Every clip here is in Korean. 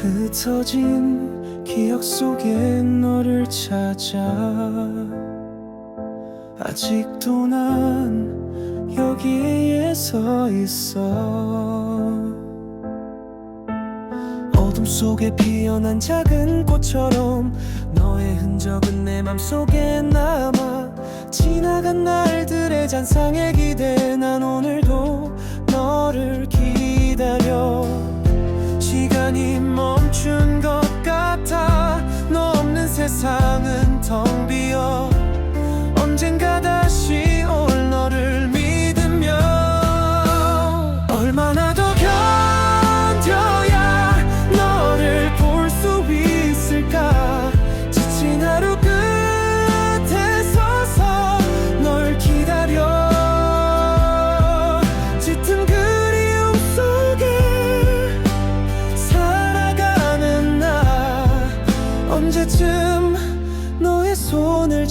흩어진 기억 속에 너를 찾아. 아직도 난 여기에 서 있어. 어둠 속에 피어난 작은 꽃처럼 너의 흔적은 내 맘속에 남아. 지나간 날들의 잔상에 기대. 난 오늘도 너를 기다려 시간이 멈춘 것 같아. 너 없는 세상은 텅 비어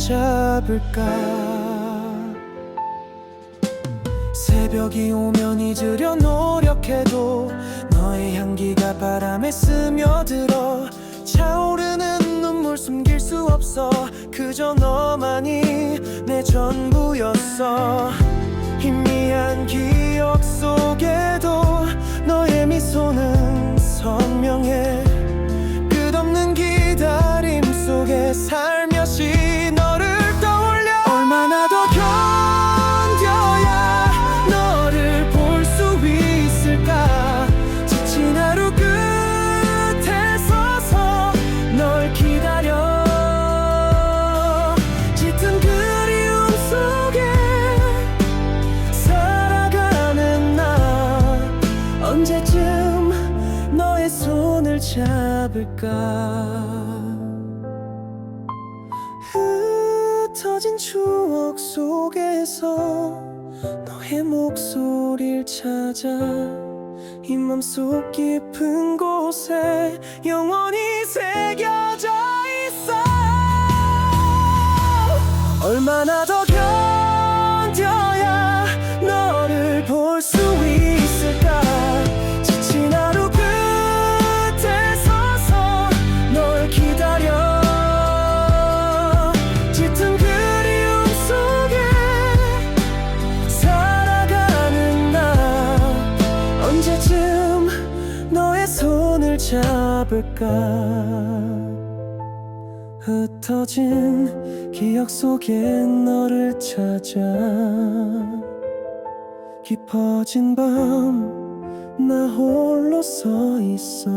잡을까? 새벽이 오면 잊으려 노력해도 너의 향기가 바람에 스며들어 차오르는 눈물 숨길 수 없어. 그저 너만이 내 전부였어. 희미한 기억 속에도 너의 미소는 잡을까? 흩어진 추억 속에서 너의 목소리를 찾아 이 맘속 깊은 곳에 영원히 새겨져 있어. 얼마나 더 잡을까? 흩어진 기억 속에 너를 찾아 깊어진 밤 나 홀로 서 있어